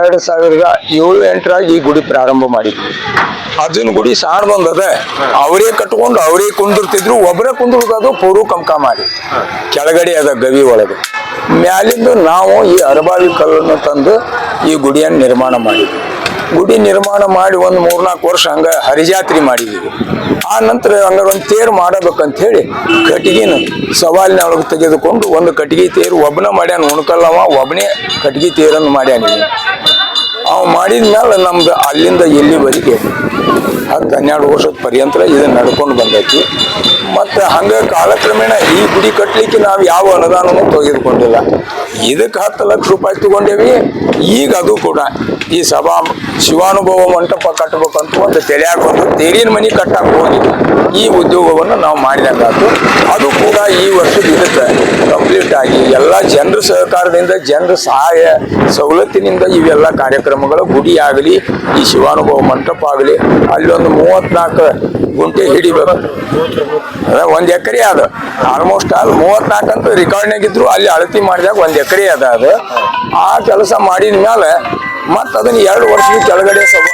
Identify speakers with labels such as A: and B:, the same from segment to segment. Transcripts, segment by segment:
A: ಎರಡು ಸಾವಿರದ ಏಳು ಎಂಟರಾಗ ಈ ಗುಡಿ ಪ್ರಾರಂಭ ಮಾಡಿದ್ವಿ ಅದನ್ನ ಗುಡಿ ಸಾಣದೊಂದದ ಅವರೇ ಕಟ್ಕೊಂಡು ಅವರೇ ಕುಂದಿರ್ತಿದ್ರು ಒಬ್ಬರೇ ಕುಂದಿರ್ತದು ಪೂರ್ವ ಕಂಕ ಮಾಡಿ ಕೆಳಗಡೆ ಅದ ಗವಿ ಒಳಗೆ. ಮ್ಯಾಲಿಂದ ನಾವು ಈ ಅರಬಾವಿ ಕಲ್ಲನ್ನು ತಂದು ಈ ಗುಡಿಯನ್ನು ನಿರ್ಮಾಣ ಮಾಡಿದ್ವಿ. ಗುಡಿ ನಿರ್ಮಾಣ ಮಾಡಿ ಒಂದು ಮೂರ್ನಾಲ್ಕು ವರ್ಷ ಹಂಗ ಹರಿಜಾತ್ರಿ ಮಾಡಿದ್ವಿ. ಆ ನಂತರ ಹಂಗಾರೆ ಒಂದು ತೇರು ಮಾಡಬೇಕಂತ ಹೇಳಿ ಕಟ್ಟಿಗೆನ ಸವಾಲಿನ ಒಳಗೆ ತೆಗೆದುಕೊಂಡು ಒಂದು ಕಟ್ಟಿಗೆ ತೇರು ಒಬ್ಬನ ಮಾಡ್ಯಾನ, ಉಣ್ಕಲ್ಲವ ಒಬ್ಬನೇ ಕಟ್ಟಿಗೆ ತೇರನ್ನು ಮಾಡ್ಯಾನ. ಅವ್ ಮಾಡಿದ ಮೇಲೆ ನಮ್ದು ಅಲ್ಲಿಂದ ಎಲ್ಲಿವರೆಗೆ ಹತ್ತು ಹನ್ನೆರಡು ವರ್ಷದ ಪರ್ಯಂತರ ಇದು ನಡ್ಕೊಂಡು ಬಂದೈತಿ. ಮತ್ತು ಹಂಗ ಕಾಲಕ್ರಮೇಣ ಈ ಗುಡಿ ಕಟ್ಟಲಿಕ್ಕೆ ನಾವು ಯಾವ ಅನುದಾನನೂ ತೆಗೆದುಕೊಂಡಿಲ್ಲ. ಇದಕ್ಕೆ ಹತ್ತು ಲಕ್ಷ ರೂಪಾಯಿ ತಗೊಂಡೇವಿ, ಈಗ ಅದು ಕೂಡ ಈ ಸಭಾ ಶಿವಾನುಭವ ಮಂಟಪ ಕಟ್ಟಬೇಕಂತ ಒಂದು ತೆರೆಯಾಗ ಒಂದು ತೇರಿನ ಮನೆ ಕಟ್ಟಕ್ಕೆ ಹೋಗಿ ಈ ಉದ್ಯೋಗವನ್ನು ನಾವು ಮಾಡಿದಂಗಾತು ಅದು ಕೂಡ ಈ ವರ್ಷದ ಇದಕ್ಕೆ ಕಂಪ್ಲೀಟ್ ಆಗಿ ಎಲ್ಲ ಜನರ ಸಹಕಾರದಿಂದ, ಜನರ ಸಹಾಯ ಸವಲತ್ತಿನಿಂದ ಇವೆಲ್ಲ ಕಾರ್ಯಕ್ರಮಗಳು ಗುಡಿ ಆಗಲಿ, ಈ ಶಿವಾನುಭವ ಮಂಟಪ ಆಗಲಿ, ಅಲ್ಲಿ ಒಂದು ಮೂವತ್ನಾಲ್ಕು ಗುಂಟೆ ಹಿಡಿಬೇಕು. ಅದ ಒಂದ್ ಎಕರೆ ಅದು. ಆಲ್ಮೋಸ್ಟ್ ಆಲ್ ಮೂವತ್ನಾಲ್ಕು ಅಂತ ರೆಕಾರ್ಡ್ನಾಗಿದ್ರು ಅಲ್ಲಿ ಅಳತಿ ಮಾಡಿದಾಗ ಒಂದ್ ಎಕರೆ ಅದ ಅದು. ಆ ಕೆಲಸ ಮಾಡಿದ ಮೇಲೆ ಮತ್ತ ಅದನ್ನ ಎರಡು ವರ್ಷದ ಕೆಳಗಡೆ ಸಮ,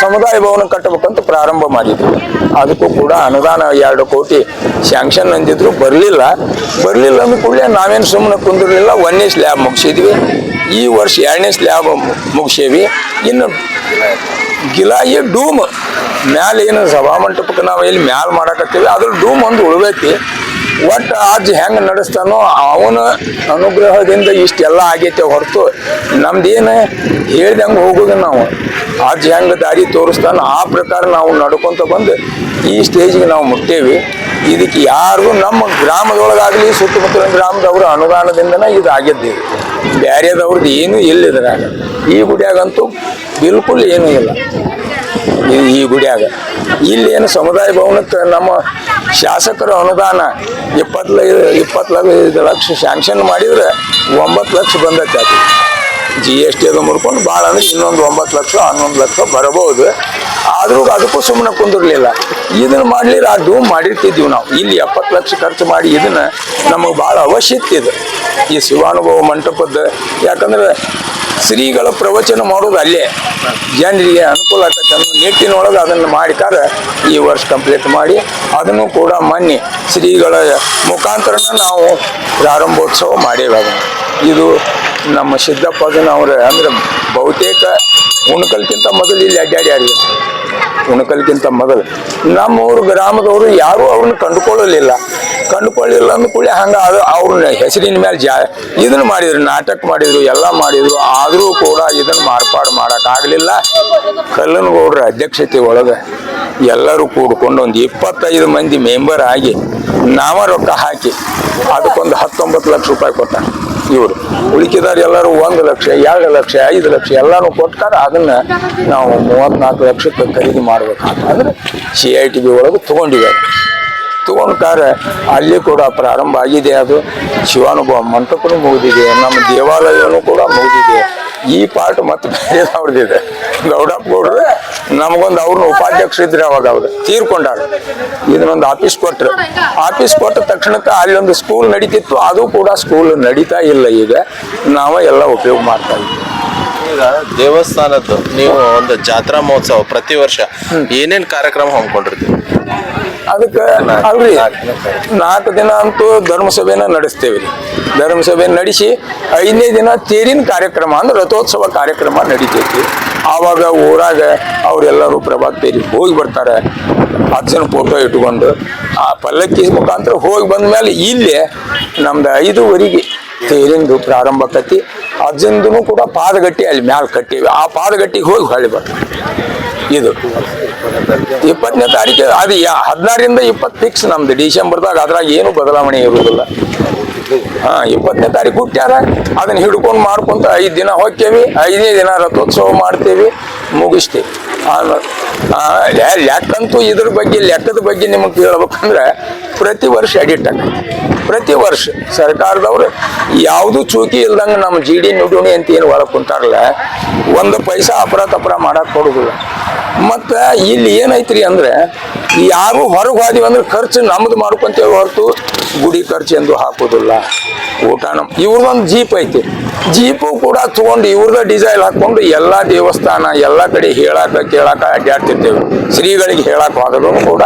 A: ಸಮುದಾಯ ಭವನ ಕಟ್ಟಬೇಕಂತ ಪ್ರಾರಂಭ ಮಾಡಿದ್ರು. ಅದಕ್ಕೂ ಕೂಡ ಅನುದಾನ ಎರಡು ಕೋಟಿ ಸ್ಯಾಂಕ್ಷನ್ ಅಂದಿದ್ರು. ಬರಲಿಲ್ಲ. ಬರಲಿಲ್ಲ ಅಂದ ಕೂಡಲೇ ನಾವೇನು ಸುಮ್ಮನೆ ಕುಂದಿರಲಿಲ್ಲ. ಒಂದನೇ ಸ್ಲ್ಯಾಬ್ ಮುಗಿಸಿದ್ವಿ. ಈ ವರ್ಷ ಎರಡನೇ ಸ್ಲ್ಯಾಬ್ ಮುಗಿಸೇವಿ. ಇನ್ನು ಗಿಲಾಯಿ ಡೂಮ್ ಮ್ಯಾಲ ಏನು ಸಭಾ ಮಂಟಪಕ್ಕೆ ನಾವು ಎಲ್ಲಿ ಮ್ಯಾಲ ಮಾಡಕತ್ತೀವಿ ಅದ್ರ ಡೂಮ್ ಒಂದು ಉಳ್ದೈತಿ ಒಟ್ಟು ಅಜ್ಜ ಹೆಂಗೆ ನಡೆಸ್ತಾನೋ ಅವನ ಅನುಗ್ರಹದಿಂದ ಇಷ್ಟೆಲ್ಲ ಆಗೈತೆ ಹೊರತು ನಮ್ದೇನು ಹೇಳ್ದಂಗೆ ಹೋಗೋದು ನಾವು. ಅಜ್ಜ ಹೆಂಗೆ ದಾರಿ ತೋರಿಸ್ತಾನ ಆ ಪ್ರಕಾರ ನಾವು ನಡ್ಕೊತ ಬಂದು ಈ ಸ್ಟೇಜಿಗೆ ನಾವು ಮುಟ್ಟೇವಿ. ಇದಕ್ಕೆ ಯಾರಿಗೂ ನಮ್ಮ ಗ್ರಾಮದೊಳಗಾಗಲಿ ಸುತ್ತಮುತ್ತಲಿನ ಗ್ರಾಮದವ್ರ ಅನುದಾನದಿಂದನೇ ಇದು ಆಗಿದ್ದು ಬೇರೆದವ್ರದ್ದು ಏನೂ ಇಲ್ಲ ಇದ್ರಾಗ. ಈ ಗುಡಿಯಾಗಂತೂ ಬಿಲ್ಕುಲ್ ಏನೂ ಇಲ್ಲ. ಈ- ಗುಡಿಯಾಗ. ಇಲ್ಲಿ ಏನು ಸಮುದಾಯ ಭವನಕ್ಕೆ ನಮ್ಮ ಶಾಸಕರ ಅನುದಾನ ಇಪ್ಪತ್ತೈದು ಇಪ್ಪತ್ತೈದು ಲಕ್ಷ ಶಾಂಕ್ಷನ್ ಮಾಡಿದ್ರೆ ಒಂಬತ್ತು ಲಕ್ಷ ಬಂದೈತೆ ಜಿ ಎಸ್ ಟಿ ಅದು ಮುಡ್ಕೊಂಡು ಭಾಳ ಅಂದ್ರೆ ಇನ್ನೊಂದು ಒಂಬತ್ತು ಲಕ್ಷ, ಹನ್ನೊಂದು ಲಕ್ಷ ಬರಬಹುದು. ಆದರೂ ಅದಕ್ಕೂ ಸುಮ್ಮನೆ ಕುಂದಿರ್ಲಿಲ್ಲ. ಇದನ್ನ ಮಾಡ್ಲಿಲ್ಲ, ಆ ಡೂಮ್ ಮಾಡಿರ್ತಿದ್ವಿ ನಾವು. ಇಲ್ಲಿ ಎಪ್ಪತ್ತು ಲಕ್ಷ ಖರ್ಚು ಮಾಡಿ ಇದನ್ನ ನಮಗೆ ಭಾಳ ಅವಶ್ಯಕ ಇದೆ. ಈ ಶಿವಾನುಭವ ಮಂಟಪದ, ಯಾಕಂದ್ರೆ ಶ್ರೀಗಳ ಪ್ರವಚನ ಮಾಡೋದು ಅಲ್ಲೇ. ಜನರಿಗೆ ಅನುಕೂಲ ಆಗ್ತೈತೆ ಅನ್ನೋ ನಿಟ್ಟಿನೊಳಗೆ ಅದನ್ನು ಮಾಡಿಕಾರ ಈ ವರ್ಷ ಕಂಪ್ಲೀಟ್ ಮಾಡಿ ಅದನ್ನು ಕೂಡ ಮನ್ನಿ ಶ್ರೀಗಳ ಮುಖಾಂತರನ ನಾವು ಪ್ರಾರಂಭೋತ್ಸವ ಮಾಡಿವಾಗ ಇದು ನಮ್ಮ ಸಿದ್ದಪ್ಪದನವ್ರ ಅಂದ್ರೆ ಬಹುತೇಕ ಉಣಕಲ್ಕಿಂತ ಮೊದಲು ಇಲ್ಲಿ ಅಡ್ಡಾಡ್ಯಾರಿ ಉಣಕಲ್ಕಿಂತ ಮೊದಲು. ನಮ್ಮೂರು ಗ್ರಾಮದವರು ಯಾರೂ ಅವ್ರನ್ನ ಕಂಡುಕೊಳ್ಳಲಿಲ್ಲ. ಕಂಡುಕೊಳ್ಳಿಲ್ಲ ಅಂದ ಕೂಡಲೇ ಹಂಗ ಅದು ಅವ್ರ ಹೆಸರಿನ ಮೇಲೆ ಜಾ ಇದನ್ನ ಮಾಡಿದ್ರು, ನಾಟಕ ಮಾಡಿದ್ರು, ಎಲ್ಲ ಮಾಡಿದ್ರು, ಆದರೂ ಕೂಡ ಇದನ್ನ ಮಾರ್ಪಾಡು ಮಾಡೋಕ್ಕಾಗಲಿಲ್ಲ ಕಲ್ಲನಗೌಡರ ಅಧ್ಯಕ್ಷತೆ ಒಳಗೆ ಎಲ್ಲರೂ ಕೂಡ್ಕೊಂಡು ಒಂದು ಇಪ್ಪತ್ತೈದು ಮಂದಿ ಮೆಂಬರ್ ಆಗಿ ನಾವ ರೊಕ್ಕ ಹಾಕಿ ಅದಕ್ಕೊಂದು ಹತ್ತೊಂಬತ್ತು ಲಕ್ಷ ರೂಪಾಯಿ ಕೊಟ್ಟ ಇವರು. ಉಳಿಕಿದಾರ ಎಲ್ಲರೂ ಒಂದು ಲಕ್ಷ, ಎರಡು ಲಕ್ಷ, ಐದು ಲಕ್ಷ ಎಲ್ಲಾನು ಕೊಟ್ಟಾರ, ಅದನ್ನ ನಾವು ಮೂವತ್ನಾಲ್ಕು ಲಕ್ಷಕ್ಕೆ ಖರೀದಿ ಮಾಡ್ಬೇಕಂತ ಅಂದ್ರೆ ಸಿ ಐ ಟಿ ಬಿ ಒಳಗೆ ತಗೊಂಡಿದ್ದಾರೆ. ತಗೊಂಡ್ಕಾರ ಅಲ್ಲಿ ಕೂಡ ಪ್ರಾರಂಭ ಆಗಿದೆ. ಅದು ಶಿವಾನುಭವ ಮಂಟಪನು ಮುಗಿದಿದೆ. ನಮ್ಮ ದೇವಾಲಯನೂ ಕೂಡ ಮುಗಿದಿದೆ. ಈ ಪಾರ್ಟ್ ಮತ್ತೆ ಬೇರೆದವ್ರದ್ದಿದೆ ಗೌಡಪ್ಪ ಗೌಡ್ರೆ ನಮಗೊಂದು ಅವ್ರನ್ನ ಉಪಾಧ್ಯಕ್ಷ ಇದ್ರೆ ಅವಾಗ ಅವ್ರು ತೀರ್ಕೊಂಡಾಗ ಇದನ್ನೊಂದು ಆಫೀಸ್ ಕೊಟ್ರು. ಆಫೀಸ್ ಕೊಟ್ಟ ತಕ್ಷಣಕ್ಕೆ ಅಲ್ಲಿ ಒಂದು ಸ್ಕೂಲ್ ನಡೀತಿತ್ತು. ಅದು ಕೂಡ ಸ್ಕೂಲ್ ನಡೀತಾ ಇಲ್ಲ ಈಗ. ನಾವು ಎಲ್ಲ ಉಪಯೋಗ ಮಾಡ್ತಾ ಇದ್ದೀವಿ
B: ಈಗ ದೇವಸ್ಥಾನದ್ದು ನೀವು ಒಂದು ಜಾತ್ರಾ ಮಹೋತ್ಸವ ಪ್ರತಿ ವರ್ಷ ಏನೇನು ಕಾರ್ಯಕ್ರಮ ಹಮ್ಮಿಕೊಂಡಿರ್ತೀವಿ
A: ಅದಕ್ಕೆ ಅಲ್ರಿ, ನಾಲ್ಕು ದಿನ ಅಂತೂ ಧರ್ಮಸಭೆನ ನಡೆಸ್ತೇವೆ ರೀ. ಧರ್ಮಸಭೆ ನಡೆಸಿ ಐದನೇ ದಿನ ತೇರಿನ ಕಾರ್ಯಕ್ರಮ ಅಂದ್ರೆ ರಥೋತ್ಸವ ಕಾರ್ಯಕ್ರಮ ನಡೀತೈತಿ. ಆವಾಗ ಊರಾಗ ಅವರೆಲ್ಲರೂ ಪ್ರಭಾತ್ ತೇರಿಗೆ ಹೋಗಿ ಬರ್ತಾರೆ. ಅಜ್ಜನ ಫೋಟೋ ಇಟ್ಕೊಂಡು ಆ ಪಲ್ಲಕ್ಕಿ ಮುಖಾಂತರ ಹೋಗಿ ಬಂದ ಮೇಲೆ ಇಲ್ಲೇ ನಮ್ದು ಐದುವರೆಗೆ ತೇರಿಂದು ಪ್ರಾರಂಭ ಕತ್ತಿ ಅಜ್ಜಂದು ಕೂಡ ಪಾದಗಟ್ಟಿ ಅಲ್ಲಿ ಮ್ಯಾಲ ಕಟ್ಟಿವಿ. ಆ ಪಾದಗಟ್ಟಿಗೆ ಹೋಗಿ ಹೊಳ್ಳಿ ಬರ್ತಾರೆ. ಇದು ಇಪ್ಪತ್ತನೇ ತಾರೀಕು. ಅದು ಹದಿನಾರರಿಂದ ಇಪ್ಪತ್ತು ಫಿಕ್ಸ್ ನಮ್ದು. ಡಿಸೆಂಬರ್ದಾಗ ಅದ್ರಾಗ ಏನು ಬದಲಾವಣೆ ಇರುವುದಿಲ್ಲ. ಹಾ, ಇಪ್ಪತ್ತನೇ ತಾರೀಕು ಹುಟ್ಟ್ಯಾರ. ಅದನ್ನ ಹಿಡ್ಕೊಂಡು ಮಾಡ್ಕೊಂತ ಐದು ದಿನ ಹೋಗ್ತೇವಿ ಐದನೇ ದಿನ ರಥೋತ್ಸವ ಮಾಡ್ತೇವಿ. ಮುಗಿಸ್ತೇವಿ ಲೆಕ್ಕಂತೂ ಇದ್ರ ಬಗ್ಗೆ, ಲೆಕ್ಕದ ಬಗ್ಗೆ ನಿಮಗೆ ಕೇಳ್ಬೇಕಂದ್ರೆ ಪ್ರತಿ ವರ್ಷ ಎಡಿಟ್ ಆಗತ್ತೆ ಪ್ರತಿ ವರ್ಷ ಸರ್ಕಾರದವ್ರು ಯಾವುದು ಚೂಕಿ ಇಲ್ದಂಗೆ ನಮ್ಮ ಜಿ ಡಿ ನುಡುಣಿ ಅಂತ ಏನು ಒಳಗೆ ಕುಂತಾರಲ್ಲ, ಒಂದು ಪೈಸಾ ಅಪರ ತಪರ ಮಾಡಕ್ಕೆ ಕೊಡುದಿಲ್ಲ. ಮತ್ತು ಇಲ್ಲಿ ಏನೈತ್ರಿ ಅಂದ್ರೆ ಯಾರು ಹೊರಗೆ ಹೋದಿವಿ ಅಂದ್ರೆ ಖರ್ಚು ನಮ್ದು ಮಾಡ್ಕೊಂತೇವೆ ಹೊರತು ಗುಡಿ ಖರ್ಚು ಎಂದು ಹಾಕೋದಿಲ್ಲ. ಊಟ ನಮ್ಮ ಇವ್ರದೊಂದು ಜೀಪ್ ಐತಿ. ಜೀಪು ಕೂಡ ತಗೊಂಡು ಇವ್ರದ ಡಿಸೈಲ್ ಹಾಕೊಂಡು ಎಲ್ಲಾ ದೇವಸ್ಥಾನ, ಎಲ್ಲ ಕಡೆ ಹೇಳಾಕ, ಕೇಳಾಕ ಅಡ್ಡಾಡ್ತಿರ್ತೇವೆ ಶ್ರೀಗಳಿಗೆ ಹೇಳಕ್ಕೆ ಹೋದ್ರು ಕೂಡ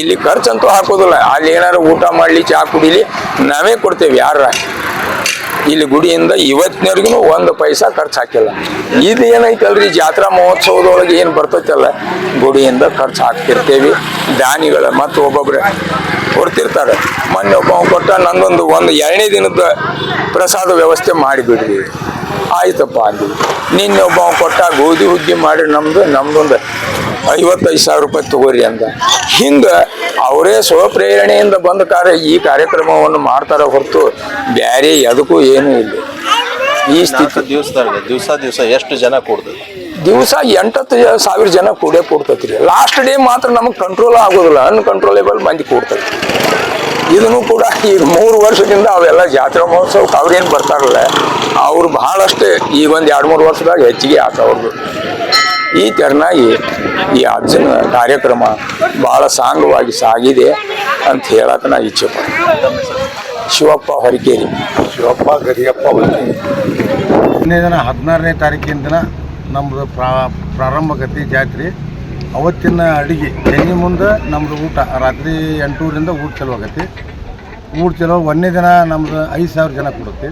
A: ಇಲ್ಲಿ ಖರ್ಚಂತೂ ಹಾಕೋದಿಲ್ಲ. ಅಲ್ಲಿ ಏನಾರು ಊಟ ಮಾಡಲಿ ಚಹಾ ಕುಡಿಲಿ, ನಾವೇ ಕೊಡ್ತೇವೆ ಯಾರ? ಇಲ್ಲಿ ಗುಡಿಯಿಂದ ಇವತ್ತಿನವರೆಗೂ ಒಂದು ಪೈಸಾ ಖರ್ಚು ಹಾಕಿಲ್ಲ. ಇದು ಏನೈತಲ್ರಿ, ಜಾತ್ರಾ ಮಹೋತ್ಸವದೊಳಗೆ ಏನು ಬರ್ತೈತಲ್ಲ? ಗುಡಿಯಿಂದ ಖರ್ಚು ಹಾಕ್ತಿರ್ತೇವೆ. ದಾನಿಗಳ ಮತ್ತು ಒಬ್ಬೊಬ್ರು ಕೊಡ್ತಿರ್ತಾರೆ. ಮೊನ್ನೆ ಒಬ್ಬ ಕೊಟ್ಟ, ನಂದೊಂದು ಒಂದು ಎರಡನೇ ದಿನದ ಪ್ರಸಾದ ವ್ಯವಸ್ಥೆ ಮಾಡಿಬಿಡ್ರಿ. ಆಯ್ತಪ್ಪ ಅಂದ್ವಿ ನಿನ್ನೆ ಒಬ್ಬ ಕೊಟ್ಟ ಗೋಧಿ ಹುಗ್ಗಿ ಮಾಡಿ ನಮ್ದು ನಮ್ದೊಂದು ಐವತ್ತೈದು ಸಾವಿರ ರೂಪಾಯಿ ತಗೋರಿ ಅಂದ. ಹಿಂಗೆ ಅವರೇ ಸ್ವಪ್ರೇರಣೆಯಿಂದ ಬಂದ ಕಾರ್ಯ ಈ ಕಾರ್ಯಕ್ರಮವನ್ನು ಮಾಡ್ತಾರೆ ಹೊರತು ಬೇರೆ ಎದಕ್ಕೂ ಏನೂ ಇಲ್ಲ. ಈ ಸ್ಥಿತಿ
B: ದಿವಸ ದಿವಸದಾಗ ದಿವಸ ದಿವಸ ಎಷ್ಟು ಜನ ಕೂಡ್ದು?
A: ದಿವಸ ಎಂಟತ್ತು ಸಾವಿರ ಜನ ಕೂಡೇ ಕೂಡ್ತೈತಿ ರೀ ಲಾಸ್ಟ್ ಡೇ ಮಾತ್ರ ನಮಗೆ ಕಂಟ್ರೋಲ್ ಆಗೋದಿಲ್ಲ. ಅನ್ಕಂಟ್ರೋಲೇಬಲ್ ಮಂದಿ ಕೂಡ್ತೈತಿ ಇದನ್ನು ಕೂಡ ಈಗ ಮೂರು ವರ್ಷದಿಂದ ಅವೆಲ್ಲ ಜಾತ್ರಾ ಮಹೋತ್ಸವಕ್ಕೆ ಅವ್ರೇನು ಬರ್ತಾರಲ್ಲ, ಅವ್ರು ಬಹಳಷ್ಟು ಈ ಒಂದು ಎರಡು ಮೂರು ವರ್ಷದಾಗ ಹೆಚ್ಚಿಗೆ ಆತ ಅವ್ರದ್ದು ಈ ತೆರನಾಗಿ ಈ ಅಜ್ಜನ ಕಾರ್ಯಕ್ರಮ ಬಹಳ ಸಾಂಗವಾಗಿ ಸಾಗಿದೆ ಅಂತ ಹೇಳಕ್ಕೆ ನಾ ಇಚ್ಛೆ ಶಿವಪ್ಪ ಹೊರಕೇರಿ ಶಿವಪ್ಪ, ಗರಿಯಪ್ಪ ಹೊರಕೇರಿ
C: ಹದಿನೈದನ ದಿನ ಹದಿನಾರನೇ ತಾರೀಕಿನ ದಿನ ನಮ್ಮದು ಪ್ರಾರಂಭ ಗತಿ ಜಾತ್ರೆ. ಅವತ್ತಿನ ಅಡುಗೆ ಸಂಜೆ ಮುಂದೆ ನಮ್ಮದು ಊಟ, ರಾತ್ರಿ ಎಂಟೂರಿಂದ ಊಟ ಚಲೋ ಆಗತ್ತೆ. ಊಟ ಚಲೋ ಒಂದನೇ ದಿನ ನಮ್ದು ಐದು ಸಾವಿರ ಜನ ಕೊಡುತ್ತೆ.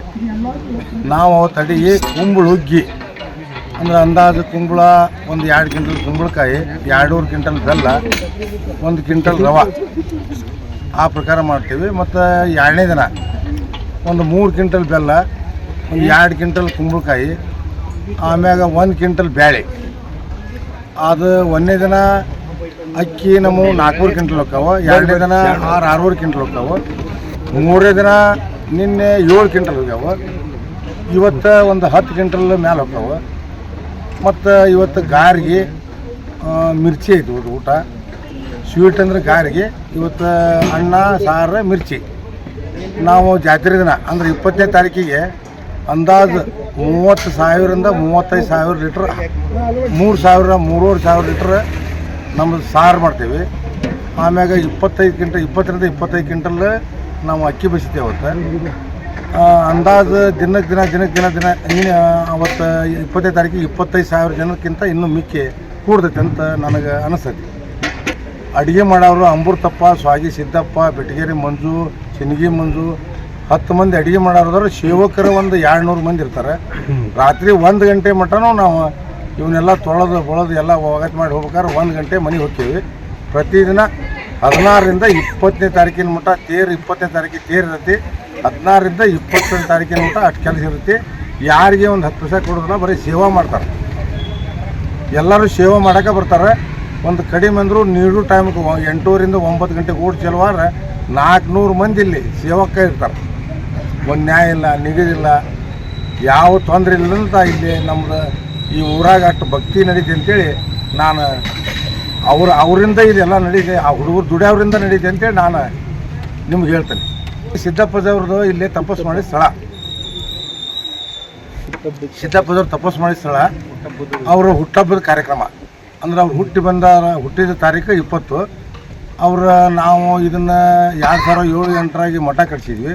C: ನಾವು ಅವತ್ತು ಅಡಿಗೆ ಕುಂಬಳ ಹುಗ್ಗಿ. ಅಂದ್ರೆ ಅಂದಾಜು ಕುಂಬಳ ಒಂದು ಎರಡು ಕ್ವಿಂಟಲ್ ಕುಂಬಳಕಾಯಿ ಎರಡೂರು ಕ್ವಿಂಟಲ್ ಬೆಲ್ಲ, ಒಂದು ಕ್ವಿಂಟಲ್ ರವೆ. ಆ ಪ್ರಕಾರ ಮಾಡ್ತೀವಿ. ಮತ್ತು ಎರಡನೇ ದಿನ ಒಂದು ಮೂರು ಕ್ವಿಂಟಲ್ ಬೆಲ್ಲ, ಒಂದು ಎರಡು ಕ್ವಿಂಟಲ್ ಕುಂಬಳಕಾಯಿ, ಆಮ್ಯಾಗ ಒಂದು ಕ್ವಿಂಟಲ್ ಬ್ಯಾಳೆ. ಅದು ಒಂದನೇ ದಿನ ಅಕ್ಕಿ ನಮ್ಮ ನಾಲ್ಕೂರು ಕ್ವಿಂಟಲ್ ಹೋಗ್ತಾವ ಎರಡನೇ ದಿನ ಆರು ಆರೂರು ಕ್ವಿಂಟಲ್ ಹೋಗ್ತಾವ ಮೂರನೇ ದಿನ ನಿನ್ನೆ ಏಳು ಕ್ವಿಂಟಲ್ ಹೋಗ್ಯಾವ. ಇವತ್ತು ಒಂದು ಹತ್ತು ಕ್ವಿಂಟಲ್ ಮೇಲೆ ಹೋಗ್ತಾವ ಮತ್ತು ಇವತ್ತು ಗಾರಿಗೆ ಮಿರ್ಚಿ ಐತಿ ಊಟ. ಸ್ವೀಟ್ ಅಂದ್ರೆ ಗಾರಿಗೆ, ಇವತ್ತು ಅನ್ನ, ಸಾರು, ಮಿರ್ಚಿ. ನಾವು ಜಾತ್ರೆ ದಿನ ಅಂದ್ರೆ ಇಪ್ಪತ್ತನೇ ತಾರೀಕಿಗೆ ಅಂದಾಜು ಮೂವತ್ತು ಸಾವಿರದಿಂದ ಮೂವತ್ತೈದು ಸಾವಿರ ಲೀಟ್ರ್, ಮೂರು ಸಾವಿರ, ಮೂರುವರೆ ಸಾವಿರ ಲೀಟ್ರ್ ನಮ್ಮದು ಸಾರು ಮಾಡ್ತೀವಿ. ಆಮ್ಯಾಗ ಇಪ್ಪತ್ತೈದು ಕ್ವಿಂಟಲ್, ಇಪ್ಪತ್ತರಿಂದ ಇಪ್ಪತ್ತೈದು ಕ್ವಿಂಟಲ್ ನಾವು ಅಕ್ಕಿ ಬಸಿತೇವೆ ಅವತ್ತು. ಅಂದಾಜು ದಿನಕ್ಕೆ ದಿನ ದಿನಕ್ಕೆ ದಿನ ದಿನ ಇನ್ನು ಅವತ್ತು ಇಪ್ಪತ್ತೈದು ತಾರೀಕಿಗೆ ಇಪ್ಪತ್ತೈದು ಸಾವಿರ ಜನಕ್ಕಿಂತ ಇನ್ನೂ ಮಿಕ್ಕಿ ಕೂಡ್ತೈತೆ ಅಂತ ನನಗೆ ಅನಿಸ್ತೈತಿ. ಅಡುಗೆ ಮಾಡೋರು ಅಂಬೃತಪ್ಪ ಸ್ವಾಗಿ ಸಿದ್ದಪ್ಪ, ಬೆಟಗೇರಿ ಮಂಜು, ಚಿನ್ಗಿ ಮಂಜು ಹತ್ತು ಮಂದಿ ಅಡುಗೆ ಮಾಡೋರು ಸೇವಕರು ಒಂದು ಎರಡು ನೂರು ಮಂದಿ ಇರ್ತಾರೆ. ರಾತ್ರಿ ಒಂದು ಗಂಟೆ ಮಟನೂ ನಾವು ಇವನ್ನೆಲ್ಲ ತೊಳೆದು, ಬಳದು ಎಲ್ಲ ಒಗತ್ ಮಾಡಿ ಹೋಗ್ಬೇಕಾದ್ರೆ ಒಂದು ಗಂಟೆ ಮನೆಗೆ ಹೋಗ್ತೀವಿ ಪ್ರತಿದಿನ ಹದಿನಾರರಿಂದ ಇಪ್ಪತ್ತನೇ ತಾರೀಕಿನ ಮಟ್ಟ ತೇರು ಇಪ್ಪತ್ತನೇ ತಾರೀಕಿಗೆ ತೇರು ಇರುತ್ತೆ. ಹದಿನಾರರಿಂದ ಇಪ್ಪತ್ತನೇ ತಾರೀಕಿನ ಮಟ್ಟ ಅಷ್ಟು ಕೆಲಸ ಇರುತ್ತೆ. ಯಾರಿಗೆ ಒಂದು ಹತ್ತು ಪೈಸೆ ಕೊಡೋದಿಲ್ಲ, ಬರೀ ಸೇವಾ ಮಾಡ್ತಾರೆ. ಎಲ್ಲರೂ ಸೇವಾ ಮಾಡೋಕೆ ಬರ್ತಾರೆ. ಒಂದು ಕಡಿಮೆ ಅಂದರೂ ನೀರು ಟೈಮ್ಗೆ ಎಂಟೂರಿಂದ ಒಂಬತ್ತು ಗಂಟೆಗೆ ಊಟ ಚೆಲುವಾರ ನಾಲ್ಕುನೂರು ಮಂದಿ ಇಲ್ಲಿ ಸೇವಕ ಇರ್ತಾರೆ. ಒಂದು ನ್ಯಾಯ ಇಲ್ಲ ನಿಗದಿಲ್ಲ ಯಾವ ತೊಂದರೆ ಇಲ್ಲದಂತ ಇಲ್ಲಿ ನಮ್ದು ಈ ಊರಾಗ ಅಷ್ಟು ಭಕ್ತಿ ನಡೀತಿ ಅಂತೇಳಿ ನಾನು ಅವ್ರ ಅವರಿಂದ ಇದೆಲ್ಲ ನಡೀತೆ, ಆ ಹುಡುಗರು ದುಡಿಯವರಿಂದ ನಡೀತೆ ಅಂತೇಳಿ ನಾನು ನಿಮ್ಗೆ ಹೇಳ್ತೇನೆ. ಸಿದ್ದಪ್ಪದವ್ರದ್ದು ಇಲ್ಲಿ ತಪಸ್ಸು ಮಾಡಿದ ಸ್ಥಳ. ಸಿದ್ದಪ್ಪದವ್ರು ತಪಸ್ಸು ಮಾಡಿದ ಸ್ಥಳ. ಅವರ ಹುಟ್ಟಹಬ್ಬದ ಕಾರ್ಯಕ್ರಮ. ಅಂದ್ರೆ ಅವ್ರು ಹುಟ್ಟಿ ಬಂದ ಹುಟ್ಟಿದ ತಾರೀಕು ಇಪ್ಪತ್ತು. ಅವ್ರ ನಾವು ಇದನ್ನು ಎರಡು ಸಾವಿರ ಏಳು ಎಂಟರಾಗಿ ಮಠ ಕಟ್ಸಿದ್ವಿ.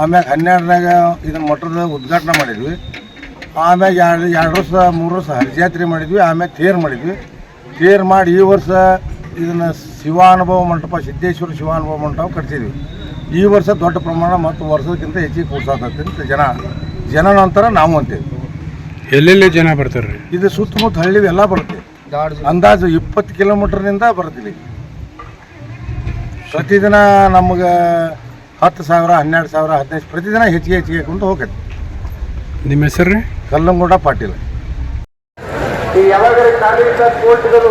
C: ಆಮ್ಯಾಗ ಹನ್ನೆರಡನಾಗ ಇದನ್ನು ಮಠದ ಉದ್ಘಾಟನೆ ಮಾಡಿದ್ವಿ. ಆಮ್ಯಾಗ ಎರಡು ಎರಡು ವರ್ಷ ಮೂರು ವರ್ಷ ಹರಿಜಾತ್ರೆ ಮಾಡಿದ್ವಿ ಆಮ್ಯಾಗ ತೇರು ಮಾಡಿದ್ವಿ. ತೇರು ಮಾಡಿ ಈ ವರ್ಷ ಇದನ್ನು ಶಿವಾನುಭವ ಮಂಟಪ ಸಿದ್ದೇಶ್ವರ ಶಿವಾನುಭವ ಮಂಟಪ ಕಟ್ಸಿದ್ವಿ. ಈ ವರ್ಷ ದೊಡ್ಡ ಪ್ರಮಾಣ ಮತ್ತು ವರ್ಷಕ್ಕಿಂತ ಹೆಚ್ಚಿಗೆ ಕೂಡ್ಸಾಕಂತ ಅಂತ ಜನ ಜನ ನಂತರ ನಾವು ಅಂತೇವೆ.
D: ಎಲ್ಲೆಲ್ಲಿ ಜನ ಬರ್ತಾರ್ರಿ
C: ಇದು ಸುತ್ತಮುತ್ತ ಹಳ್ಳಿ ಎಲ್ಲ ಬರುತ್ತೆ. ಅಂದಾಜು ಇಪ್ಪತ್ತು ಕಿಲೋಮೀಟರ್ನಿಂದ ಬರ್ತೀವಿ ಪ್ರತಿದಿನ ನಮ್ಗೆ ಹತ್ತು ಸಾವಿರ ಹನ್ನೆರಡು ಸಾವಿರ ಹದಿನೈದು ಪ್ರತಿದಿನ ಹೆಚ್ಚಿಗೆ ಹೆಚ್ಚಿಗೆ ಹಾಕೊಂಡು ಹೋಗುತ್ತೆ
D: ನಿಮ್ಮ ಹೆಸರು? ರೀ
C: ಕಲ್ಲಂಗೂಡ ಪಾಟೀಲ್.
E: ಈ ಯಾವಾಗ ಕೋರ್ಟ್ಗಳು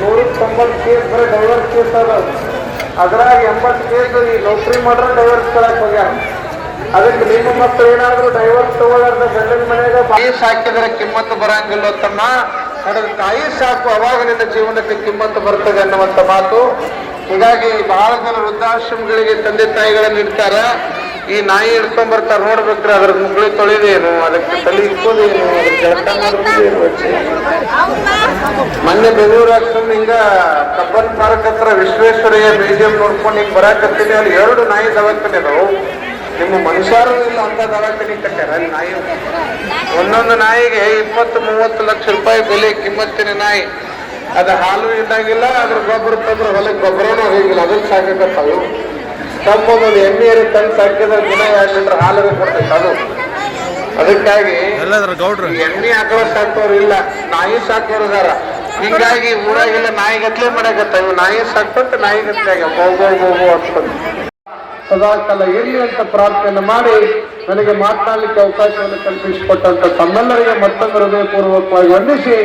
E: ನೂರ ತೊಂಬತ್ತು ಕೇಸ್ ಬರೀ ಡೈವರ್ಸ್ ಕೇಸ್ ಅದ. ಅದ್ರಾಗ ಎಂಬತ್ತು ಕೇಸ್ ಈ ನೌಕರಿ ಮಾಡ್ರೆ ಡೈವರ್ಸ್ ಹೋಗ್ಯಾರ. ಅದಕ್ಕೆ ನಿಮ್ಮ ಮಕ್ಕಳು ಏನಾದ್ರು ಡೈವರ್ಸ್ ತಗೊಳ್ಳಾರ್ದ ಗಂಡನ ಮನೆಯಾಗ ತಾಯಿ ಸಾಕಿದ್ರೆ ಕಿಮ್ಮತ್ತು ಬರಂಗಿಲ್ಲ ತಮ್ಮ ನಡೆದ ಕಾಯಿ ಸಾಕು ಅವಾಗ ನಿನ್ನ ಜೀವನಕ್ಕೆ ಕಿಮ್ಮತ್ತು ಬರ್ತದೆ ಅನ್ನುವಂಥ ಮಾತು ಹೀಗಾಗಿ ಬಹಳ ಜನ ವೃದ್ಧಾಶ್ರಮಗಳಿಗೆ ತಂದೆ ತಾಯಿಗಳನ್ನ ಇಡ್ತಾರ. ಈ ನಾಯಿ ಹಿಡ್ಕೊಂಡ್ ಬರ್ತಾರ ನೋಡ್ಬೇಕ್ರೆ ಅದ್ರ ಮುಗ್ಳಿ ತೊಳೆದೇನು, ಅದಕ್ಕೆ ತಲೆ ಇಕ್ಕೋದೇನು ಅದ್ರ ಮಾಡೋದೇನು ಮೊನ್ನೆ ಬೆಂಗಳೂರು ಆಗ್ತದೆ ಹಿಂಗ ಕಬ್ಬನ್ ಪಾರ್ಕ್ ಹತ್ರ ವಿಶ್ವೇಶ್ವರಯ್ಯ ಮ್ಯೂಸಿಯಂ ನೋಡ್ಕೊಂಡು ಹಿಂಗ್ ಬರಾಕತ್ತೀನಿ, ಅಲ್ಲಿ ಎರಡು ನಾಯಿ ದವಾಖಾನೆ ಅದಾವು. ನಿಮ್ಮ ಮನುಷ್ಯರು ಇಲ್ಲ ಅಂತ ದವಾಖಾನೆ ಕಟ್ಟ್ಯಾರ ಅಲ್ಲಿ ನಾಯಿ. ಒಂದೊಂದು ನಾಯಿಗೆ ಇಪ್ಪತ್ತು ಮೂವತ್ತು ಲಕ್ಷ ರೂಪಾಯಿ ಬೆಲೆ, ಕಿಮ್ಮತ್ತಿನ ನಾಯಿ. ಅದ ಹಾಲು ಇದ್ದಂಗಿಲ್ಲ ಅದ್ರ ಗೊಬ್ಬರ ತಂದ್ರೆ ಹೊಲಕ್ಕೆ ಗೊಬ್ಬರನೂ ಹೋಗಿಲ್ಲ ಅದನ್ನ ಸಾಕಾಗತ್ತಾವು ತಮ್ಮದೊಂದು ಎಣ್ಣೆಯರು ತಂದು ಸಾಕಿದ್ರೆ ದಿನ ಎರಡು ಲೀಟರ್ ಹಾಲು ಕೊಡ್ತೈತೆ ಅದು. ಅದಕ್ಕಾಗಿ ಎಮ್ಮೆ ಎಣ್ಣೆ ಆಕಳ ಸಾಕೋರು ಇಲ್ಲ ನಾಯಿ ಸಾಕೋರು ಅದಾರ ಹಿಂಗಾಗಿ ಊರಾಗೆಲ್ಲ ನಾಯಿಗತ್ಲೆ ಮಾಡಕತ್ತ ಇವು ನಾಯಿ ಸಾಕ್ತಂತ ನಾಯಿಗತ್ಲೆ ಆಗ್ಯಾವ. ಹೋಗೋ ಗೋ ಗೋ ಗೋ ಅಂತಂದು ಸದಾಕಾಲ ಇರಲಿ ಅಂತ ಪ್ರಾರ್ಥನೆ ಮಾಡಿ ನನಗೆ ಮಾತನಾಡಲಿಕ್ಕೆ ಅವಕಾಶವನ್ನು ಕಲ್ಪಿಸಿಕೊಟ್ಟಂತ ತಮ್ಮೆಲ್ಲರಿಗೆ ಮತ್ತೊಂದು ಹೃದಯಪೂರ್ವಕವಾಗಿ ವಂದಿಸಿ.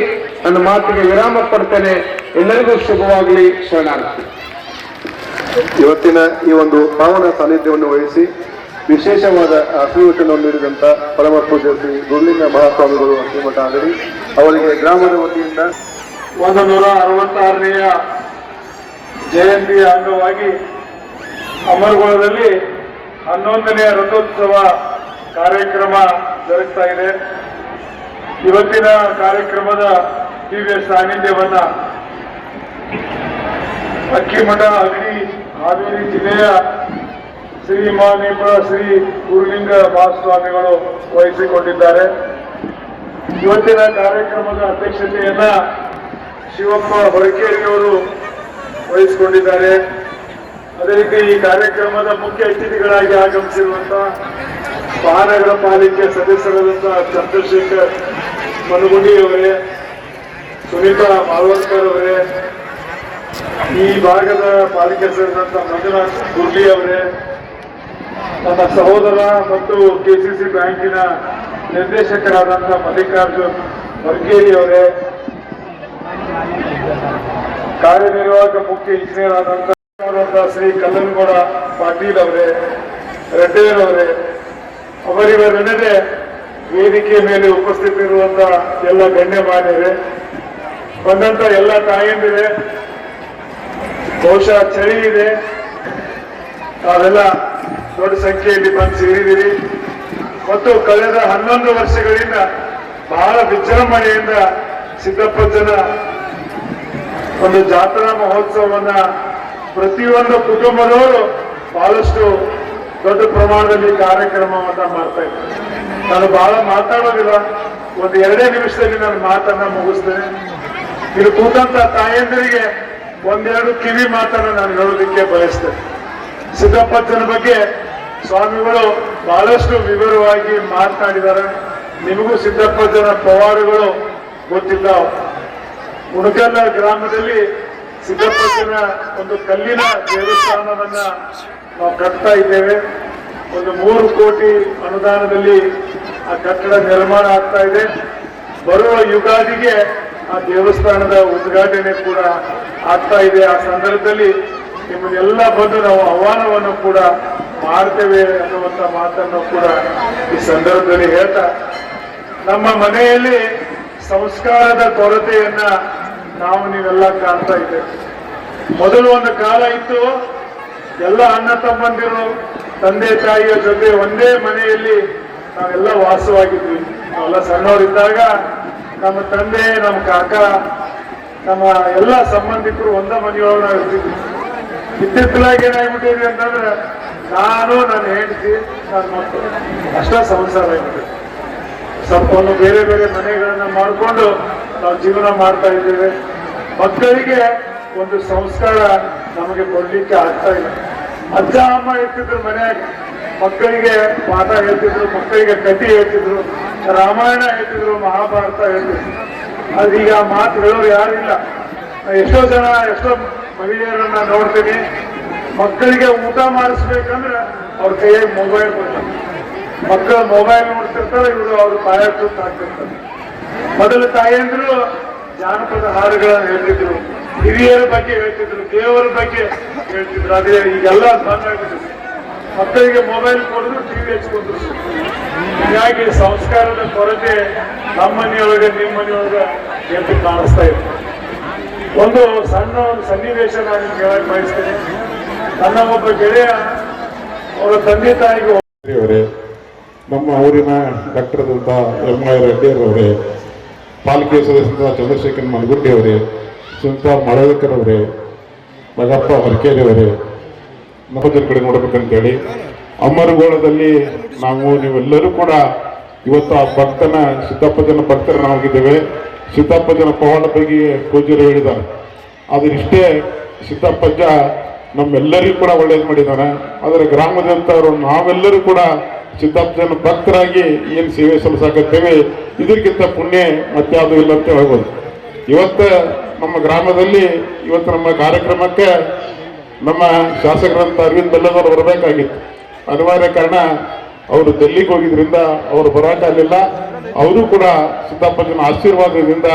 E: ನನ್ನ ಮಾತಿಗೆ ವಿರಾಮ ಪಡ್ತೇನೆ ಎಲ್ಲರಿಗೂ ಶುಭವಾಗಲಿ. ಶರಣಾರ್ಥಿ.
F: ಇವತ್ತಿನ ಈ ಒಂದು ಪಾವನ ಸಾನ್ನಿಧ್ಯವನ್ನು ವಹಿಸಿ ವಿಶೇಷವಾದ ಆಶೀರ್ವಚನವನ್ನು ನೀಡಿದಂಥ ಪರಮ ಪೂಜೆ ಶ್ರೀ ಗುರುಲಿಂಗ ಮಹಾಸ್ವಾಮಿಗಳು ಶ್ರೀಮಠ ಆಗಲಿ ಅವರಿಗೆ ಗ್ರಾಮದ ವತಿಯಿಂದ
E: ಒಂದು ನೂರ ಅರವತ್ತಾರನೆಯ ಜಯಂತಿಯ ಅಂಗವಾಗಿ ಅಮರಗೋಳದಲ್ಲಿ ಹನ್ನೊಂದನೆಯ ರಥೋತ್ಸವ ಕಾರ್ಯಕ್ರಮ ಜರುಗ್ತಾ ಇದೆ. ಇವತ್ತಿನ ಕಾರ್ಯಕ್ರಮದ ದಿವ್ಯ ಸಾನ್ನಿಧ್ಯವನ್ನ ಅಕ್ಕಿಮಠ ಅಗ್ನಿ, ಹಾವೇರಿ ಜಿಲ್ಲೆಯ ಶ್ರೀ ಶ್ರೀ ಗುರುಲಿಂಗ ಮಹಾಸ್ವಾಮಿಗಳು ವಹಿಸಿಕೊಂಡಿದ್ದಾರೆ. ಇವತ್ತಿನ ಕಾರ್ಯಕ್ರಮದ ಅಧ್ಯಕ್ಷತೆಯನ್ನ ಶಿವಪ್ಪ ಹೊರಕೇರಿಯವರು ವಹಿಸಿಕೊಂಡಿದ್ದಾರೆ. ಅದೇ ರೀತಿ ಈ ಕಾರ್ಯಕ್ರಮದ ಮುಖ್ಯ ಅತಿಥಿಗಳಾಗಿ ಆಗಮಿಸಿರುವಂತಹ ಮಹಾನಗರ ಪಾಲಿಕೆ ಸದಸ್ಯರಾದಂತಹ ಚಂದ್ರಶೇಖರ್ ಮನಗುಂಡಿ ಅವರೇ ಸುನೀತಾ ಮಾಲ್ವರ್ಕರ್ ಅವರೇ, ಈ ಭಾಗದ ಪಾಲಿಕೆ ಸೇರಿದಂತ ಮಂಜುನಾಥ್ ಗುರ್ಲಿ ಅವರೇ, ನನ್ನ ಸಹೋದರ ಮತ್ತು ಕೆಸಿಸಿ ಬ್ಯಾಂಕಿನ ನಿರ್ದೇಶಕರಾದಂಥ ಮಲ್ಲಿಕಾರ್ಜುನ್ ಮರ್ಕೇರಿ ಅವರೇ, ಕಾರ್ಯನಿರ್ವಾಹಕ ಮುಖ್ಯ ಇಂಜಿನಿಯರ್ ಆದಂತ ಶ್ರೀ ಕಲ್ಲನಗೌಡ ಪಾಟೀಲ್ ಅವರೇ ರೆಡ್ಡಿಯರ್ ಅವರೇ ಅವರಿವರೆಲ್ಲದೆ ವೇದಿಕೆ ಮೇಲೆ ಉಪಸ್ಥಿತರಿರುವಂತಹ ಎಲ್ಲ ಗಣ್ಯಮಾನ್ಯರೇ ಬಂದಂತ ಎಲ್ಲ ತಾಯಂದಿದೆ ಬಹುಶಃ ಚಳಿ ಇದೆ. ತಾವೆಲ್ಲ ದೊಡ್ಡ ಸಂಖ್ಯೆಯಲ್ಲಿ ಬಂದು ಸೇರಿದಿರಿ ಮತ್ತು ಕಳೆದ ಹನ್ನೊಂದು ವರ್ಷಗಳಿಂದ ಬಹಳ ವಿಜೃಂಭಣೆಯಿಂದ ಸಿದ್ದಪ್ಪಜ್ಜನ ಒಂದು ಜಾತ್ರಾ ಮಹೋತ್ಸವವನ್ನ ಪ್ರತಿಯೊಂದು ಕುಟುಂಬದವರು ಬಹಳಷ್ಟು ದೊಡ್ಡ ಪ್ರಮಾಣದಲ್ಲಿ ಕಾರ್ಯಕ್ರಮವನ್ನ ಮಾಡ್ತಾ ಇದ್ದಾರೆ. ನಾನು ಬಹಳ ಮಾತಾಡೋದಿಲ್ಲ. ಒಂದು ಎರಡೇ ನಿಮಿಷದಲ್ಲಿ ನಾನು ಮಾತನ್ನ ಮುಗಿಸ್ತೇನೆ. ಇಲ್ಲಿ ಕೂತಂತ ತಾಯಂದಿರಿಗೆ ಒಂದೆರಡು ಕಿವಿ ಮಾತನ್ನು ನಾನು ಹೇಳೋದಕ್ಕೆ ಬಯಸ್ತೇನೆ. ಸಿದ್ದಪ್ಪಜ್ಜನ ಬಗ್ಗೆ ಸ್ವಾಮಿಗಳು ಬಹಳಷ್ಟು ವಿವರವಾಗಿ ಮಾತನಾಡಿದ್ದಾರೆ. ನಿಮಗೂ ಸಿದ್ದಪ್ಪಜ್ಜನ ಪವಾಡಗಳು ಗೊತ್ತಿದ್ದಾವೆ ಉಣಕಲ್ಲ ಗ್ರಾಮದಲ್ಲಿ
G: ಸಿದ್ದಪ್ಪಜ್ಜನ ಒಂದು ಕಲ್ಲಿನ ದೇವಸ್ಥಾನವನ್ನ ನಾವು ಕಟ್ತಾ ಇದ್ದೇವೆ. ಒಂದು ಮೂರು ಕೋಟಿ ಅನುದಾನದಲ್ಲಿ ಆ ಕಟ್ಟಡ ನಿರ್ಮಾಣ ಆಗ್ತಾ ಇದೆ. ಬರುವ ಯುಗಾದಿಗೆ ಆ ದೇವಸ್ಥಾನದ ಉದ್ಘಾಟನೆ ಕೂಡ ಆಗ್ತಾ ಇದೆ. ಆ ಸಂದರ್ಭದಲ್ಲಿ ನಿಮ್ಮನ್ನೆಲ್ಲ ಬಂದು ನಾವು ಆಹ್ವಾನವನ್ನು ಕೂಡ ಮಾಡ್ತೇವೆ ಅನ್ನುವಂಥ ಮಾತನ್ನು ಕೂಡ ಈ ಸಂದರ್ಭದಲ್ಲಿ ಹೇಳ್ತಾ, ನಮ್ಮ ಮನೆಯಲ್ಲಿ ಸಂಸ್ಕಾರದ ಕೊರತೆಯನ್ನ ನಾವು ನೀವೆಲ್ಲ ಕಾಣ್ತಾ ಇದ್ದೇವೆ. ಮೊದಲು ಒಂದು ಕಾಲ ಇತ್ತು, ಎಲ್ಲ ಅಣ್ಣ ತಮ್ಮಂದಿರು, ತಂದೆ ತಾಯಿಯ ಜೊತೆ ಒಂದೇ ಮನೆಯಲ್ಲಿ ನಾವೆಲ್ಲ ವಾಸವಾಗಿದ್ವಿ. ನಾವೆಲ್ಲ ಸಣ್ಣವರಿದ್ದಾಗ ನಮ್ಮ ತಂದೆ, ನಮ್ಮ ಕಾಕ, ನಮ್ಮ ಎಲ್ಲ ಸಂಬಂಧಿಕರು ಒಂದೇ ಮನೆಯೊಳಗೆ ನಾವು ಇತ್ತಿತ್ತಲಾಗಿ ಏನಾಗ್ಬಿಟ್ಟಿದ್ವಿ ಅಂತಂದ್ರೆ, ನಾನು, ನನ್ನ ಹೆಂಡತಿ, ನನ್ನ ಮಕ್ಕಳು ಅಷ್ಟೇ ಸಂಸಾರ ಆಗ್ಬಿಟ್ಟಿದೆ ಸ್ವಲ್ಪ ಒಂದು ಬೇರೆ ಬೇರೆ ಮನೆಗಳನ್ನ ಮಾಡಿಕೊಂಡು ನಾವು ಜೀವನ ಮಾಡ್ತಾ ಇದ್ದೇವೆ. ಮಕ್ಕಳಿಗೆ ಒಂದು ಸಂಸ್ಕಾರ ನಮಗೆ ಕೊಡ್ಲಿಕ್ಕೆ ಆಗ್ತಾ ಇಲ್ಲ. ಅಜ್ಜ, ಅಮ್ಮ ಇರ್ತಿದ್ರು ಮನೆಯಾಗ, ಮಕ್ಕಳಿಗೆ ಪಾಠ ಹೇಳ್ತಿದ್ರು, ಮಕ್ಕಳಿಗೆ ಕಥೆ ಹೇಳ್ತಿದ್ರು. ರಾಮಾಯಣ ಹೇಳ್ತಿದ್ರು, ಮಹಾಭಾರತ ಹೇಳ್ತಿದ್ರು. ಅದೀಗ ಮಾತು ಹೇಳೋರು ಯಾರು ಇಲ್ಲ. ನಾ ಎಷ್ಟೋ ಜನ, ಎಷ್ಟೋ ಮಹಿಳೆಯರನ್ನ ನೋಡ್ತೀನಿ. ಮಕ್ಕಳಿಗೆ ಊಟ ಮಾಡಿಸ್ಬೇಕಂದ್ರೆ ಅವ್ರ ಕೈಯಾಗಿ ಮೊಬೈಲ್ ಕೊಡ್ತಾರೆ. ಮಕ್ಕಳು ಮೊಬೈಲ್ ನೋಡ್ತಿರ್ತಾರೆ, ಇವರು ಅವ್ರ ಬಾಯ ಹಾಕ್ತಿರ್ತಾರೆ ಮೊದಲು ತಾಯಿಯಂದ್ರು ಜಾನಪದ ಹಾಡುಗಳನ್ನು ಹೇಳ್ತಿದ್ರು. ಹಿರಿಯರ ಬಗ್ಗೆ ಹೇಳ್ತಿದ್ರು, ದೇವರ ಬಗ್ಗೆ ಹೇಳ್ತಿದ್ರು. ಅದೇ ಈಗೆಲ್ಲ ಬಂದಾಗಿದ್ರು ಮಕ್ಕಳಿಗೆ ಮೊಬೈಲ್ ಕೊಡಿದ್ರು ಟಿವಿ ಹಚ್ಕೊಂಡ್ರು. ಹೀಗಾಗಿ ಸಂಸ್ಕಾರದ ಕೊರತೆ ನಮ್ಮ ಮನೆಯೊಳಗೆ ನಿಮ್ಮ ಮನೆಯೊಳಗೆ ಕಾಣಿಸ್ತಾ ಇದೆ. ಒಂದು ಸಣ್ಣ ಒಂದು ಸನ್ನಿವೇಶ ನಾನು ಕೇಳಕ್ ಬಯಸ್ತೇನೆ. ನನ್ನ ಒಬ್ಬ ಗೆಳೆಯ, ಅವರ ತಂದೆ ತಾಯಿಗೆ
H: ಅವರೇ, ನಮ್ಮ ಊರಿನ ಡಾಕ್ಟರ್ದಂತ ಎಂ ಐ ರೆಡ್ಡಿಯವರವರೇ ಪಾಲಿಕೆ ಸದಸ್ಯರಾದ ಚಂದ್ರಶೇಖರ್ ಮನಗುಂಡಿ ಅವರೇ, ಸುನೀತಾ ಮಳವಕರ್ ಅವರೇ ಮಗಪ್ಪ ಹೊರಕೇರಿ ಅವರೇ, ನಮ್ಮ ಕಡೆ ನೋಡ್ಬೇಕಂತೇಳಿ ಅಮರಗೋಳದಲ್ಲಿ ನಾವು ನೀವೆಲ್ಲರೂ ಕೂಡ ಇವತ್ತು ಆ ಭಕ್ತನ ಸಿದ್ದಪ್ಪಜನ ಭಕ್ತರ ನಾವಾಗಿದ್ದೇವೆ ಸಿದ್ದಪ್ಪಜನ ಪವಾಡ ಬಗ್ಗೆ ಪೂಜ್ಯರು ಹೇಳಿದ್ದಾರೆ. ಇಷ್ಟೇ ಸಿದ್ದಪ್ಪಜ್ಜ ನಮ್ಮೆಲ್ಲರಿಗೂ ಕೂಡ ಒಳ್ಳೇದು ಮಾಡಿದ್ದಾನೆ. ಆದರೆ ಗ್ರಾಮದಂಥವರು ನಾವೆಲ್ಲರೂ ಕೂಡ ಸಿದ್ದಪ್ಪಜನ ಭಕ್ತರಾಗಿ ಏನು ಸೇವೆ ಸಲ್ಲಿಸಾಕತ್ತೇವೆ, ಇದಕ್ಕಿಂತ ಪುಣ್ಯ ಮತ್ತೆ ಅದು ಇಲ್ಲ ಅಂತ ಹೇಳ್ಬೋದು. ಇವತ್ತು ನಮ್ಮ ಗ್ರಾಮದಲ್ಲಿ ಇವತ್ತು ನಮ್ಮ ಕಾರ್ಯಕ್ರಮಕ್ಕೆ ನಮ್ಮ ಶಾಸಕರಂತ ಅರವಿಂದ್ ಬೆಲ್ಲದವರು ಬರಬೇಕಾಗಿತ್ತು. ಅನಿವಾರ್ಯ ಕಾರಣ ಅವರು ಡೆಲ್ಲಿಗೆ ಹೋಗಿದ್ರಿಂದ ಅವರು ಬರೋಕ್ಕಾಗಲಿಲ್ಲ ಅವರು ಕೂಡ ಸಿದ್ದಪ್ಪನ ಆಶೀರ್ವಾದದಿಂದ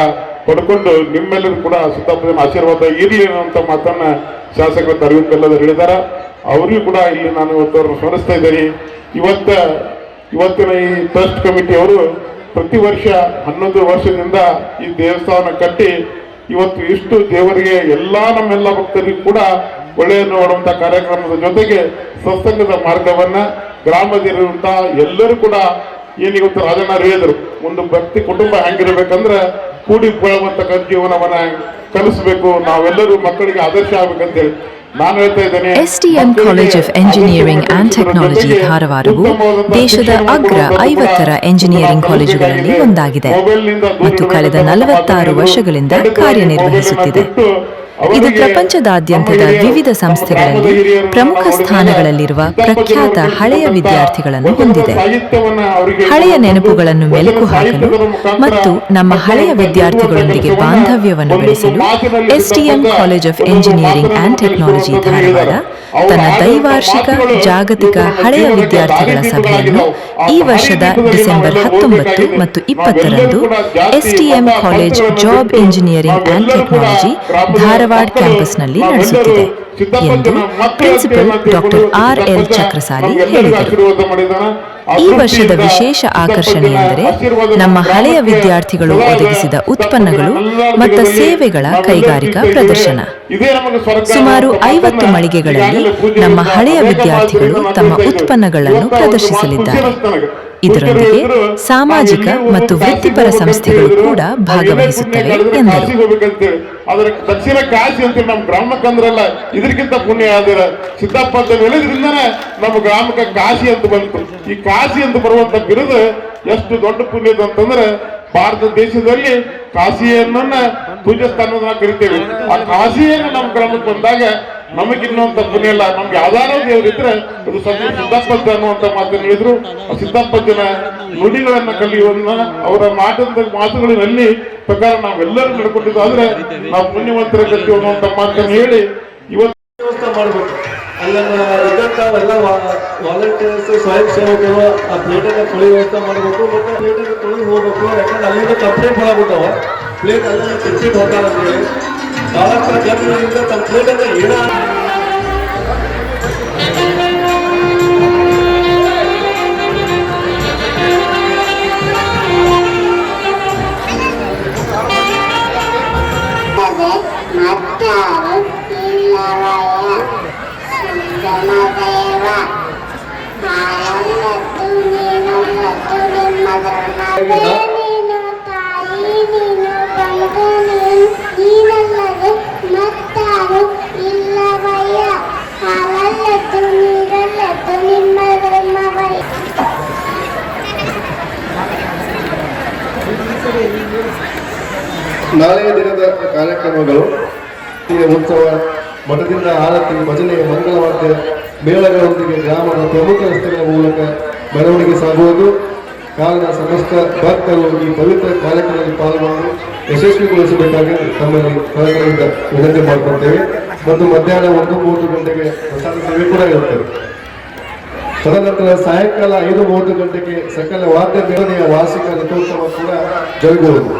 H: ಪಡ್ಕೊಂಡು ನಿಮ್ಮೆಲ್ಲರೂ ಕೂಡ ಸಿದ್ದಪ್ಪನ ಆಶೀರ್ವಾದ ಇರಲಿ ಅನ್ನುವಂಥ ಮಾತನ್ನ ಶಾಸಕರು ಅರವಿಂದ್ ಬೆಲ್ಲದವರು ಹೇಳಿದ್ದಾರೆ. ಅವರಿಗೂ ಕೂಡ ಇಲ್ಲಿ ನಾನು ಇವತ್ತು ಸ್ಮರಿಸ್ತಾ ಇದ್ದೀನಿ. ಇವತ್ತ, ಇವತ್ತಿನ ಈ ಟ್ರಸ್ಟ್ ಕಮಿಟಿಯವರು ಪ್ರತಿ ವರ್ಷ ಹನ್ನೊಂದು ವರ್ಷದಿಂದ ಈ ದೇವಸ್ಥಾನ ಕಟ್ಟಿ ಇವತ್ತು ಇಷ್ಟು ದೇವರಿಗೆ ಎಲ್ಲ ನಮ್ಮೆಲ್ಲ ಭಕ್ತರಿಗೂ ಕೂಡ ಒಳ್ಳೆಯ ಮಾಡುವಂತಹ ಕಾರ್ಯಕ್ರಮದ ಜೊತೆಗೆ ಸತ್ಸಂಗದ ಮಾರ್ಗವನ್ನ ಗ್ರಾಮದಲ್ಲಿರುವಂತಹ ಎಲ್ಲರೂ ಕೂಡ ಏನಿಗೆ ಗೊತ್ತು ರಾಜಣ್ಣ ಹೇಳಿದ್ರು ಒಂದು ಭಕ್ತಿ ಕುಟುಂಬ ಹೆಂಗಿರ್ಬೇಕಂದ್ರೆ ಕೂಡಿ ಬಾಳುವಂತ ಜೀವನವನ್ನ ಕಲಿಸ್ಬೇಕು ನಾವೆಲ್ಲರೂ ಮಕ್ಕಳಿಗೆ ಆದರ್ಶ ಆಗ್ಬೇಕಂತೇಳಿ. ನಾನು ಹೇಳ್ತಾ ಇದ್ದೇನೆ
I: STM college of engineering and technology ಧಾರವಾಡವು ದೇಶದ ಅಗ್ರ ಐವತ್ತರ ಎಂಜಿನಿಯರಿಂಗ್ ಕಾಲೇಜುಗಳಲ್ಲಿ ಒಂದಾಗಿದೆ. ಮತ್ತು ಕಳೆದ ನಲವತ್ತಾರು ವರ್ಷಗಳಿಂದ ಕಾರ್ಯನಿರ್ವಹಿಸುತ್ತಿದೆ. ಇದು ಪ್ರಪಂಚದಾದ್ಯಂತದ ವಿವಿಧ ಸಂಸ್ಥೆಗಳಲ್ಲಿ ಪ್ರಮುಖ ಸ್ಥಾನಗಳಲ್ಲಿರುವ ಪ್ರಖ್ಯಾತ ಹಳೆಯ ವಿದ್ಯಾರ್ಥಿಗಳನ್ನು ಹೊಂದಿದೆ. ಹಳೆಯ ನೆನಪುಗಳನ್ನು ಮೆಲುಕು ಹಾಕಲು ಮತ್ತು ನಮ್ಮ ಹಳೆಯ ವಿದ್ಯಾರ್ಥಿಗಳೊಂದಿಗೆ ಬಾಂಧವ್ಯವನ್ನು ಬೆಳೆಸಲು STM college of engineering and technology Dharwad ತನ್ನ ದೈವಾರ್ಷಿಕ ಜಾಗತಿಕ ಹಳೆಯ ವಿದ್ಯಾರ್ಥಿಗಳ ಸಭೆಯನ್ನು ಈ ವರ್ಷದ ಡಿಸೆಂಬರ್ ಹತ್ತೊಂಬತ್ತು ಮತ್ತು ಇಪ್ಪತ್ತರಂದು STM college of engineering and technology Dharwad ಕ್ಯಾಂಪಸ್ನಲ್ಲಿ ನಡೆಸುತ್ತಿದೆ ಎಂದು principal doctor R L Chakrasali ಹೇಳಿದರು. ಈ ವರ್ಷದ ವಿಶೇಷ ಆಕರ್ಷಣೆಯೆಂದರೆ ನಮ್ಮ ಹಳೆಯ ವಿದ್ಯಾರ್ಥಿಗಳು ಒದಗಿಸಿದ ಉತ್ಪನ್ನಗಳು ಮತ್ತು ಸೇವೆಗಳ ಕೈಗಾರಿಕಾ ಪ್ರದರ್ಶನ. ಸುಮಾರು ಐವತ್ತು ಮಳಿಗೆಗಳಲ್ಲಿ ನಮ್ಮ ಹಳೆಯ ವಿದ್ಯಾರ್ಥಿಗಳು ತಮ್ಮ ಉತ್ಪನ್ನಗಳನ್ನು ಪ್ರದರ್ಶಿಸಲಿದ್ದಾರೆ. ಇದರೊಂದಿಗೆ ಸಾಮಾಜಿಕ ಮತ್ತು ವೃತ್ತಿಪರ ಸಂಸ್ಥೆಗಳು ಕೂಡ ಭಾಗವಹಿಸುತ್ತವೆ ಎಂದರು.
H: ಅದರ ದಕ್ಷಿಣ ಕಾಶಿ ಅಂತ ನಮ್ಮ ಗ್ರಾಮಕ್ಕಂದ್ರಲ್ಲ ಇದಕ್ಕಿಂತ ಪುಣ್ಯ ಆದಿರ ಸಿದ್ದಪ್ಪ ಅಂತ ಹೇಳಿದ್ರಿಂದನೇ ನಮ್ಮ ಗ್ರಾಮಕ್ಕೆ ಕಾಶಿ ಅಂತ ಬಂತು. ಈ ಕಾಶಿ ಅಂತ ಬರುವಂತ ಬಿರುದು ಎಷ್ಟು ದೊಡ್ಡ ಪುಣ್ಯದ ಅಂತಂದ್ರೆ ಭಾರತ ದೇಶದಲ್ಲಿ ಕಾಶಿಯನ್ನ ಪೂಜಾ ಸ್ಥಾನದ ಕರಿತೇವೆ ಆ ಕಾಶಿಯನ್ನು ನಮ್ಮ ಗ್ರಾಮಕ್ಕೆ ಬಂದಾಗ ನಮಗೆ ಇನ್ನೊಂದು ಇಲ್ಲ ನಮ್ಗೆ ಆಧಾರ ದೇವರಿದ್ರೆ ಅದು ಸದ್ಯ ಸಿದ್ದಪ್ಪಜ್ಜ ಅನ್ನುವಂತ ಮಾತನ್ನು ಹೇಳಿದ್ರು. ಆ ಸಿದ್ದಪ್ಪಜ್ಜನ ನುಡಿಗಳನ್ನ ಕಲಿಯುವನ್ನ ಅವರ ಮಾತಂತ ಮಾತುಗಳಿನಲ್ಲಿ ಪ್ರಕಾರ ನಾವೆಲ್ಲರೂ ನಡ್ಕೊಂಡಿದ್ದು. ಆದ್ರೆ ನಾವು ಪುಣ್ಯವಂತರ ಗತಿ ಅನ್ನುವಂತ ಮಾತನ್ನು ಹೇಳಿ ಇವತ್ತು
F: ವ್ಯವಸ್ಥೆ ಮಾಡಬೇಕು. ಅಲ್ಲನ್ನ ಇದ್ದಂತ ಎಲ್ಲ ವಾಲಂಟಿಯರ್ಸ್ ಸ್ವಯಂ ಸೇವಕರು ಆ ಪ್ಲೇಟನ್ನ ತೊಳಿ ವ್ಯವಸ್ಥೆ ಮಾಡಬೇಕು, ಮತ್ತೆ ಪ್ಲೇಟನ್ನು ತೊಳೆದು ಹೋಗ್ಬೇಕು. ಯಾಕಂದ್ರೆ ಅಲ್ಲಿಂದ ಕಂಪ್ಲೇಂಟ್ ಮಾಡಬಿಟ್ಟವ ಪ್ಲೇಟ್ ಅಲ್ಲ ತಿರ್ಸಿಟ್ಟು ಹೋಗ್ತಾರ ಅಂತ ಹೇಳಿ ಬಹಳಷ್ಟು ಜನರಿಂದ ತಮ್ಮ ಪ್ಲೇಟನ್ನ ಏನ ಕಾರ್ಯಕ್ರಮಗಳು ಉತ್ಸವ, ಮಠದಿಂದ ಆರತಿ, ಭಜನೆ, ಮಂಗಳವಾರ್ತೆ, ಮೇಳಗಳೊಂದಿಗೆ ಗ್ರಾಮದ ಪ್ರಮುಖ ರಸ್ತೆಗಳ ಮೂಲಕ ಮೆರವಣಿಗೆ ಸಾಗುವುದು. ಕಾರಣ ಸಮಸ್ತ ಭಕ್ತರು ಈ ಪವಿತ್ರ ಕಾರ್ಯಕ್ರಮದಲ್ಲಿ ಪಾಲ್ಗೊಂಡು ಯಶಸ್ವಿಗೊಳಿಸಬೇಕಾಗಿ ತಮ್ಮಲ್ಲಿ ಕಾರ್ಯಕ್ರಮದಿಂದ ವಿನಂತಿ ಮಾಡಿಕೊಳ್ತೇವೆ. ಮತ್ತು ಮಧ್ಯಾಹ್ನ ಒಂದು ಮೂವತ್ತು ಗಂಟೆಗೆ ಪ್ರಸಾದ ಸೇವೆ ಕೂಡ ಇರುತ್ತದೆ ತದನಂತರ ಸಾಯಂಕಾಲ ಐದು ಮೂವತ್ತು ಗಂಟೆಗೆ ಸಕಲ ವಾದ್ಯ, ಮೇಳನೆಯ ವಾರ್ಷಿಕ ರಥೋತ್ಸವ ಕೂಡ ಜರುಗುವುದು.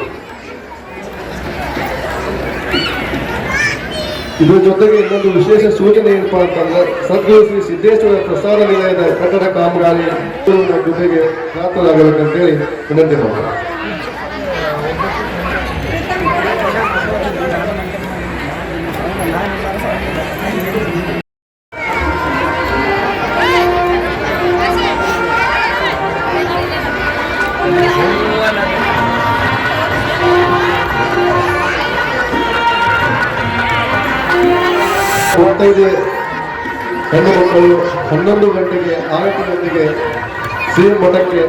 F: ಇದ್ರ ಜೊತೆಗೆ ಇನ್ನೊಂದು ವಿಶೇಷ ಸೂಚನೆ ಏನಪ್ಪ ಅಂತಂದ್ರೆ ಸದ್ಗುರು ಶ್ರೀ ಸಿದ್ದೇಶ್ವರ ಪ್ರಸಾದ ನಿಲಯದ ಕಟ್ಟಡ ಕಾಮಗಾರಿ ಜೊತೆಗೆ ದಾಖಲಾಗಬೇಕಂತೇಳಿ ವಿನಂತಿ ಮಾಡ್ತಾರೆ ಮೂವತ್ತೈದು ಹೆಣ್ಣು ಮಕ್ಕಳು ಹನ್ನೊಂದು ಗಂಟೆಗೆ ಆರತಿ ಗಂಟೆಗೆ ಸಿಹಿ ಮಠಕ್ಕೆ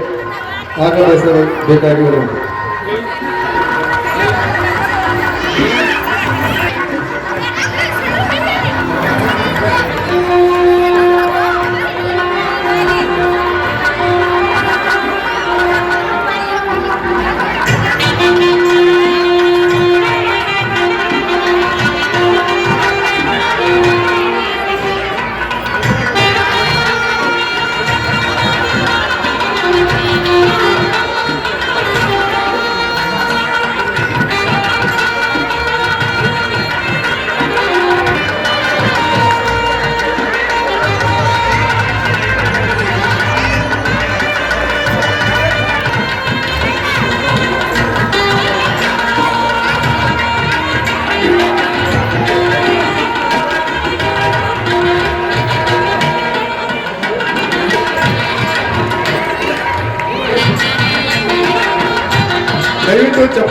F: ಆಗಮಿಸಬೇಕಾಗಿ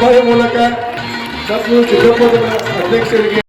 F: ದಯವಿಟ್ಟು ಮೂಲಕ ಸಿದ್ದಪ್ಪನ ಅಧ್ಯಕ್ಷರಿಗೆ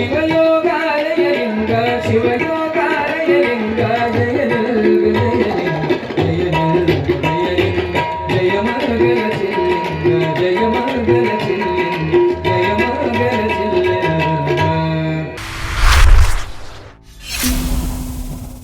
J: Amen.